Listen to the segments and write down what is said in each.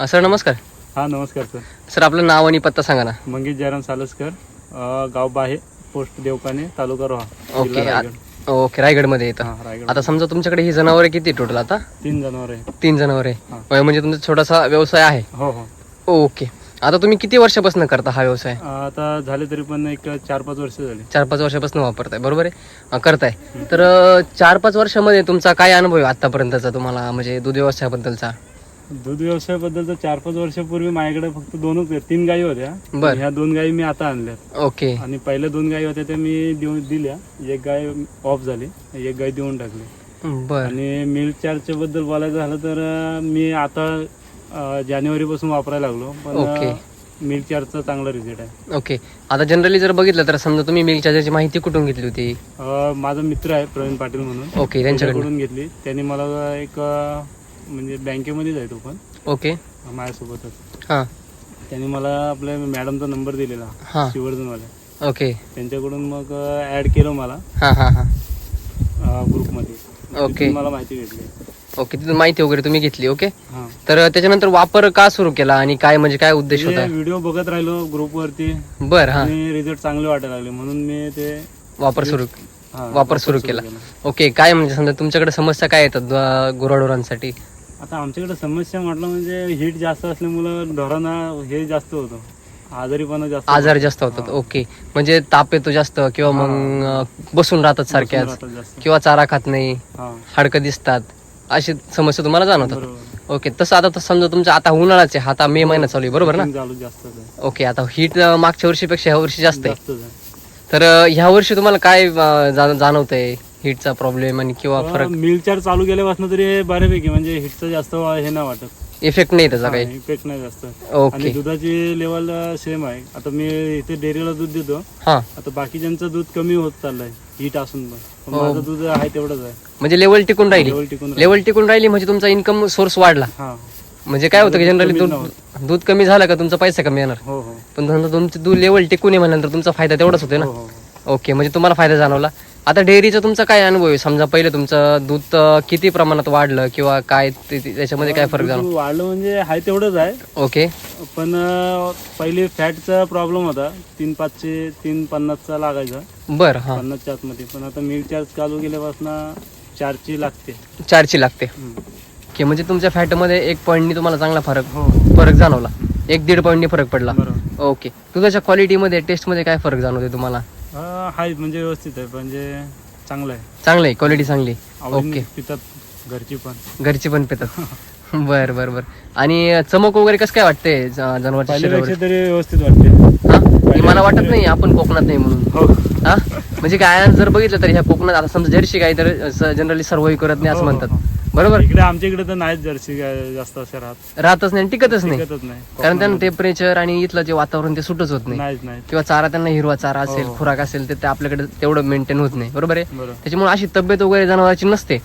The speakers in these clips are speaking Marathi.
अ, सर नमस्कार. हा नमस्कार सर. सर आपलं नाव आणि पत्ता सांगा ना. मंगेश जयराम सालसकर अ, गाव बाहे पोस्ट देवकाने तालुका रोहा ओके आ- रायगड. ओके रायगडमध्ये येतं. हा रायगड आता समजा तुमच्याकडे ही जनावरे किती टोटल आता? तीन जनावर आहे तीन जनावरे हा. आहे म्हणजे तुमचा छोटासा व्यवसाय आहे. हो हो. ओके. आता तुम्ही किती वर्षापासून करता हा व्यवसाय? आता झाले तरी पण एक चार पाच वर्ष झाले. चार पाच वर्षापासून वापरताय. बरोबर आहे? अ, करताय. तर अ, चार पाच वर्षामध्ये तुमचा काय अनुभव आहे आतापर्यंतचा तुम्हाला? म्हणजे दूध व्यवसायाबद्दलचा दूध व्यवसायाबद्दल तर चार पाच वर्षापूर्वी माझ्याकडे फक्त दोनच तीन गायी होत्या. बर. ह्या दोन गायी मी आता आणल्यात. ओके. आणि पहिल्या दोन गायी होत्या त्या मी देऊन दिल्या. एक गाय ऑफ झाली. एक गाय देऊन टाकली. बर. आणि मिल्क चार्जच्या बद्दल बोलायचं झालं तर अं, मी आता जानेवारी पासून वापरायला लागलो. ओके. पण मिल्क चार्जचा चांगला रिझल्ट आहे. ओके. आता जनरली जर बघितलं तर समजा तुम्ही मिल्क चार्जरची माहिती कुठून घेतली होती? अं, माझा मित्र आहे प्रवीण पाटील म्हणून. ओके त्यांच्याकडून. त्याच्याकडून घेतली. त्यांनी मला एक अं, म्हणजे बँकेमध्येच आहे तो पण. ओके. माझ्यासोबतच. हां. त्यांनी मला आपल्या मॅडमचा नंबर दिलेला हां. शिवर्धनवाल्या ओके. त्यांच्याकडून मग ऍड केलं मला. हां हां हां. ग्रुपमध्ये. ओके. मला माहिती भेटली. ओके तिथून माहिती वगैरे तुम्ही घेतली ओके? हा. तर त्याच्यानंतर वापर का सुरू केला आणि काय म्हणजे काय उद्देश होता? व्हिडिओ बघत राहिलो ग्रुपवरती. बर हा. आणि रिझल्ट चांगले वाटायला लागले म्हणून मी ते वापर सुरू हा, वापर सुरू केला. ओके काय म्हणजे समजा तुमच्याकडे समस्या काय येतात गुराढोरांसाठी? आता आमच्याकडे समस्या म्हटलं म्हणजे हीट जास्त असल्यामुळं ढोरांना हे जास्त होतं. आजारीपणा जास्त आजार जास्त होतात. ओके. म्हणजे ताप येतो जास्त किंवा मग बसून राहतात सारख्याच राहतात जास्त. किंवा चारा खात नाही हा. हाडकं दिसतात. अशी समस्या तुम्हाला जाणवतात? बरोबर. ओके. तसं आता तर समजा तुमचा आता उन्हाळाच आहे. आता मे महिना चालू आहे. बरोबर ना? चालू जास्त आहे. ओके. आता हीट मागच्या वर्षीपेक्षा ह्या वर्षी जास्त आहे. आहे. तर अं, ह्या वर्षी तुम्हाला काय अं, जा- जाणवतंय? हीटचा प्रॉब्लेम आणि किंवा फरक. मिल्क चार्ज चालू केल्यापासून तरी बऱ्यापैकी म्हणजे हिटचं जास्त हे नाही वाटत. इफेक्ट नाही त्याचा काही. इफेक्ट नाही जास्त. आणि ओके दुधाची लेवल सेम आहे. आता मी इथे डेअरीला दूध देतो. हा. आता बाकीच्यांचं दूध कमी होत चाललंय हीट असून पण. पण माझं दूध आहे तेवढंच आहे. म्हणजे लेवल टिकून राहिली. लेवल टिकून राहिलं. लेवल टिकून राहिली म्हणजे तुमचा इन्कम सोर्स वाढला. हा. म्हणजे काय होतं की जनरली दूध कमी झालं का तुमचा पैसा कमी येणार? हो हो. पण तुमचं दूध लेवल टिकून आहे म्हणल्यानंतर तुमचा फायदा तेवढाच होतोय ना? हो हो ओके म्हणजे तुम्हाला फायदा जाणवला. आता डेअरीचा तुमचा काय अनुभव आहे? समजा पहिले तुमचं दूध किती प्रमाणात वाढलं किंवा काय ते- ते- त्याच्यामध्ये काय फरक दूध वाढलं म्हणजे आहे तेवढंच आहे. ओके. पण अं, पहिले फॅटचा प्रॉब्लेम होता. तीन पाचशे तीन पन्नासचा लागायचा. बर हा. पन्नासच्या आतमध्ये. पण आता मिल्क चार्ज चालू केल्यापासून चारची लागते. चारची लागते. हम्म. की म्हणजे तुमच्या फॅटमध्ये एक पॉईंटनी तुम्हाला चांगला फरक हो. फरक जाणवला. एक दीड पॉईंटनी फरक पडला. बरोबर. ओके. दुधाच्या क्वालिटीमध्ये टेस्टमध्ये काय फरक जाणवते तुम्हाला? आहे म्हणजे व्यवस्थित आहे म्हणजे चांगलं आहे. चांगलं आहे क्वालिटी चांगली. आवडीने ओके पितात घरची पण. घरची पण पितात. बर बर बर. आणि चमक वगैरे कसं काय वाटते जनावरच्या शरीरावर? पहिल्यापेक्षा तरी व्यवस्थित वाटते. हा? मला वाटत नाही आपण कोकणात नाही म्हणून. हो. हा? म्हणजे काय जर बघितलं तर ह्या कोकणात आता समजा जर्सी गाय तर जनरली सर्वही करत नाही असं हो, हो, म्हणतात. हो. बरोबर. इकडे आमच्या इकडे तर नाहीच जर्सी गाय जास्त असे राहत. राहतच नाही आणि टिकतच नाही. टिकतच नाही. कारण त्यांना टेम्परेचर आणि इथलं जे वातावरण ते सुटच होत नाही. नाहीच नाही किंवा चारा त्यांना हिरवा चारा असेल हो. खुराक असेल तर ते आपल्याकडे तेवढं मेंटेन होत नाही. बरोबर आहे? बरोबर. त्याच्यामुळे अशी तब्येत वगैरे जनावरांची नसते.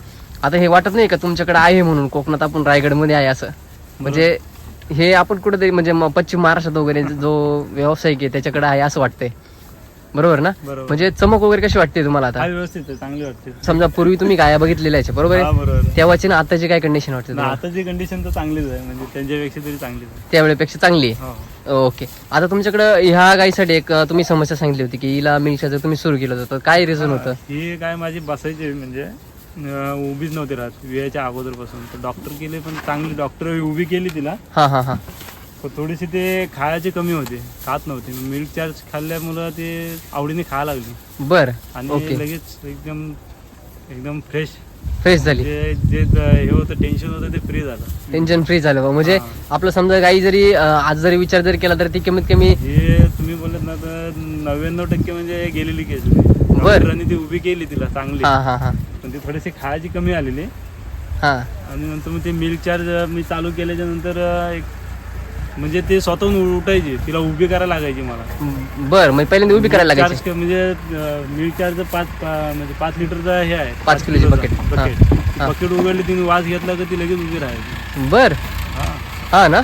आता हे वाटत नाही का तुमच्याकडे आहे म्हणून? कोकणात आपण रायगडमध्ये आहे असं. म्हणजे हे आपण कुठेतरी म्हणजे म- पश्चिम महाराष्ट्रात वगैरे जो व्यावसायिक आहे त्याच्याकडे आहे असं वाटतंय. बरोबर ना? बरोबर. म्हणजे चमक वगैरे कशी वाटते तुम्हाला हा आता व्यवस्थित आहे चांगली वाटते. समजा पूर्वी तुम्ही गाया बघितलेल्या आहे बरोबर हा आहे बरोबर. तेव्हाची ना आताची काय कंडिशन वाटते ना, तुम्हाला? आताची कंडिशन तर चांगलीच आहे म्हणजे त्यांच्यापेक्षा तरी चांगलीच आहे. त्यावेळेपेक्षा चांगली हो. आहे ओके. आता तुमच्याकडे ह्या गायीसाठी एक अं, तुम्ही समस्या सांगितली होती की हिला मिल्क जर तुम्ही सुरू केलं होतं तर काय रिझन होतं? ही काय माझी बसायची म्हणजे अं, उभीच नव्हती राहत वियाच्या अगोदरपासून. तर डॉक्टर केले पण चांगली डॉक्टर उभी केली तिला. हा हा हा. पण थोडीशी ते खायची कमी होते. खात नव्हती. मिल्क चार्ज खाल्ल्यामुळं ते आवडीने खायला लागली. बर. आणि. लगेच एकदम एकदम फ्रेश फ्रेश झाली. जे हे होतं टेन्शन होतं ते फ्री झालं. टेन्शन फ्री झालं. म्हणजे. आपलं समजा गाई जरी आज जरी विचार जरी केला तर ती कमीत कमी हे तुम्ही बोलत ना तर नव्याण्णव टक्के म्हणजे गेलेली केस डॉक्टरांनी ती उभी केली तिला चांगली. पण ती थोडीशी खायची कमी आलेली. हा. आणि नंतर मग ते मिल्क चार्ज मी चालू केल्याच्यानंतर एक म्हणजे ते स्वतःहून उठायची. तिला उभी करायला लागायची मला. बर मग पहिल्यांदा उभी करायला लागायची? चार्ज म्हणजे मिल्क चार्ज पाच पा- म्हणजे पाच लिटरचा हे आहे. पाच किलोची. हा. हा. बकेट उघडली तिने वास घेतला का ती लगेच उभी राहायची. बर. हा. हा ना?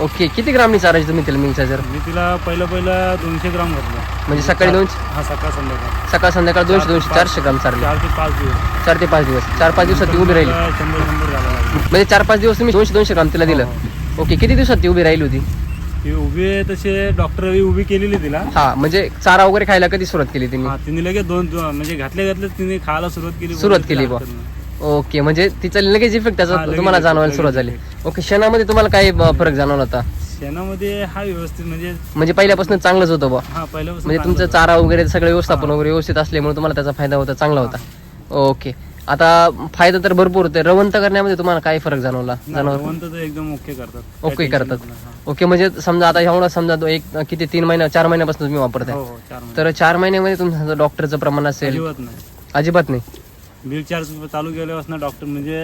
ओके किती ग्रामनी चारायची तुम्ही तिला मिल्क चार्जर मी तिला पहिलं पहिलं दोनशे ग्राम घातलं. म्हणजे सकाळी दोनशे? हा सकाळ संध्याकाळ. सकाळ संध्याकाळ दोनशे दोनशे चारशे ग्राम चारले. चार ते पाच दिवस. चार ते पाच दिवस. चार पाच दिवसात ती उभी राहिली. शंभर शंभर घालायला लागली म्हणजे चार पाच दिवस तुम्ही दोनशे दोनशे ग्राम तिला दिलं. हो. ओके किती दिवसात ती उभी राहिली होती? ती उभी आहे तसे डॉक्टर उभी केलेली तिला. हा म्हणजे चारा वगैरे खायला कधी सुरुवात केली तिने? हा तिने लगेच दोन म्हणजे घातल्या घातल्या तिने खायला सुरुवात केली सुरुवात केली बुवा. ओके म्हणजे तिचा लगेच इफेक्ट हा, त्याचा लगेच तुम्हाला effect, जाणवायला लगेच सुरुवात झाली. ओके शेणामध्ये तुम्हाला काय फरक जाणवला होता? शेणामध्ये हा व्यवस्थित म्हणजे म्हणजे पहिल्यापासून चांगलंच होतं बा. हा पहिल्यापासून म्हणजे तुमचं चारा वगैरे सगळं व्यवस्थापन. वगैरे व्यवस्थित असल्यामुळे तुम्हाला त्याचा फायदा होता चांगला होता. ओके. आता फायदा तर भरपूर होते रवंत करण्यामध्ये तुम्हाला काय फरक जाणवला? तर एकदम ओके करतात. ओके करतात. ओके म्हणजे समजा आता एवढा समजा तो एक किती तीन महिना चार महिन्यापासून तुम्ही. वापरताय. हो हो चार महिने. तर चार महिन्यामध्ये तुमचं डॉक्टरचं प्रमाण असेल. अजिबात नाही. अजिबात नाही. बिल चार्ज चालू केल्यापासून डॉक्टर म्हणजे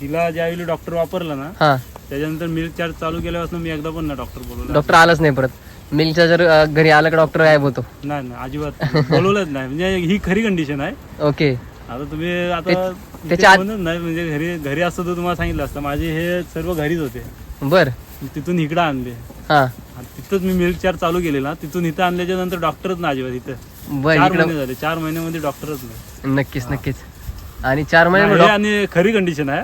हिला ज्यावेळी डॉक्टर वापरला ना हा. त्याच्यानंतर मिल्क चार्ज चालू केल्यापासून मी एकदा पण ना डॉक्टर बोलवला. डॉक्टर आलाच नाही परत. मिलच्या जर घरी आलं का डॉक्टर गायब होतो. नाही नाही अजिबात. बोलवलंच नाही. म्हणजे ही खरी कंडिशन आहे. ओके. आता तुम्ही आता ते- इथे त्याच्या आत- कोणच नाही म्हणजे घरी घरी असतं तर तुम्हाला सांगितलं असतं. माझे हे सर्व घरीच होते. बर. तिथून इकडं आणले. हा. आणि तिथंच मी मिल्क चार्ज चालू केलेला. तिथून इथं आणल्याच्या नंतर डॉक्टरच ना अजिबात इथं. बर चार इकडं महिने झाले. चार महिन्यामध्ये डॉक्टरच नाही. नक्कीच नक्कीच. आणि चार महिने हे आणि खरी कंडिशन आहे.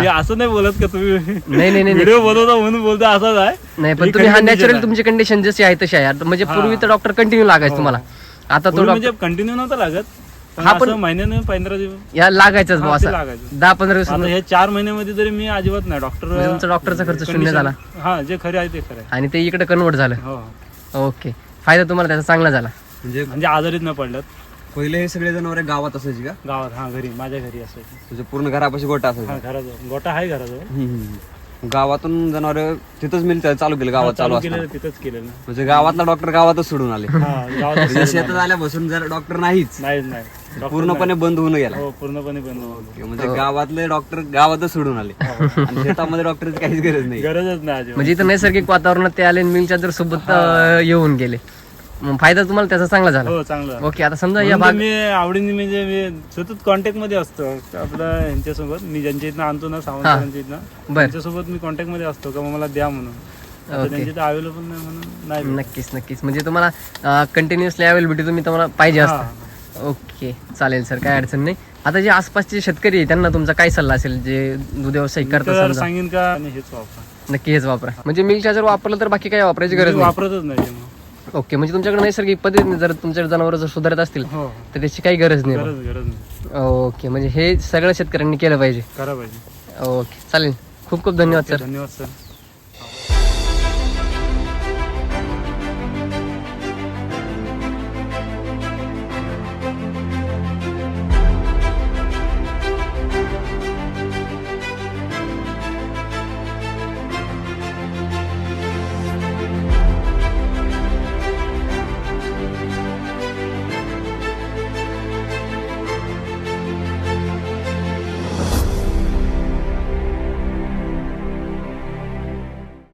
मी असं नाही बोलत का तुम्ही? नाही नाही नाही व्हिडिओ बनवता म्हणून बोलता असंच आहे. नाही पण ही तुम्ही हा condition नॅचरल आहे. तुमची कंडिशन जशी आहे तशी आहे. आता म्हणजे. पूर्वी तर डॉक्टर कंटिन्यू लागायचं हो. तुम्हाला. आता तो पूर्वी डॉक्टर म्हणजे कंटिन्यू नव्हता लागत. हा, पण- महिन्याने पंधरा दिवस या लागायचंच हा, असं. लागायचं. दहा पंधरा दिवस आता हे चार महिन्यामध्ये तरी मी अजिबात नाही डॉक्टर तुमचा डॉक्टरचा खर्च शून्य झाला. हा जे खरे आहे ते खरे आहे. आणि ते इकडे कन्वर्ट झालं. हो. ओके. फायदा तुम्हाला त्याचा चांगला झाला. म्हणजे म्हणजे आजारीच न पडल्यात. पहिले हे सगळे जनावर गावात असायची का? गावात हा घरी माझ्या घरी असायचे. म्हणजे पूर्ण घरापाशी गोटा असायचा. हा घराजवळ. गोटा आहे घराजवळ. हम्म. गावातून जनावर तिथंच मिळत चालू केलं गावात चालू केलेलं तिथंच केलेलं. म्हणजे गावातला डॉक्टर गावातच सोडून आले. हा गावात म्हणजे शेतात आल्यापासून जर डॉक्टर नाहीच. नाही नाही डॉक्टर पूर्णपणे बंद होऊन गेला. हो पूर्णपणे बंद. ओके, म्हणजे गावातले डॉक्टर गावातच सोडून आले. आणि शेतामध्ये डॉक्टरची काहीच गरज नाही. गरजच नाही अजिबात. म्हणजे इथं नैसर्गिक वातावरणात ते आले मिलच्या जर सोबत अं, येऊन गेले. मग फायदा तुम्हाला त्याचा चांगला झाला? हो चांगलं. ओके आता समजा या भाग मी आवडीने म्हणजे मी सतत कॉन्टॅक्टमध्ये असतो. आपलं यांच्यासोबत. मी ज्यांच्या इथनं आणतो ना सावंत हा. सरांच्या इथनं बर. त्यांच्यासोबत मी कॉन्टॅक्टमध्ये असतो. का मला द्या म्हणून. आता ओके. त्यांच्या इथं अवेलेबल नाही म्हणून नाही. नक्कीच नक्कीच. म्हणजे तुम्हाला कंटिन्युअसली अवेलेबिलिटी तुम्ही तुम्हाला पाहिजे हा. असतं. ओके चालेल सर काय अडचण नाही. आता जे आसपासचे शेतकरी आहे त्यांना तुमचा काय सल्ला असेल? जे दूध व्यवसाय करतात समजा? सांगेन का आणि हेच वापरा. नक्की हेच वापरा. म्हणजे मिल्क जर वापरलं तर बाकी काही वापरायची गरज नाही. वापरतच नाही ते मग. ओके म्हणजे तुमच्याकडे नैसर्गिक पद्धतीने जर तुमच्या जनावर जर सुधारत असतील हो तर त्याची काही गरज नाही गरज गरज नाही. ओके म्हणजे हे सगळ्या शेतकऱ्यांनी केलं पाहिजे. करा पाहिजे. ओके चालेल. खूप खूप धन्यवाद सर. धन्यवाद सर.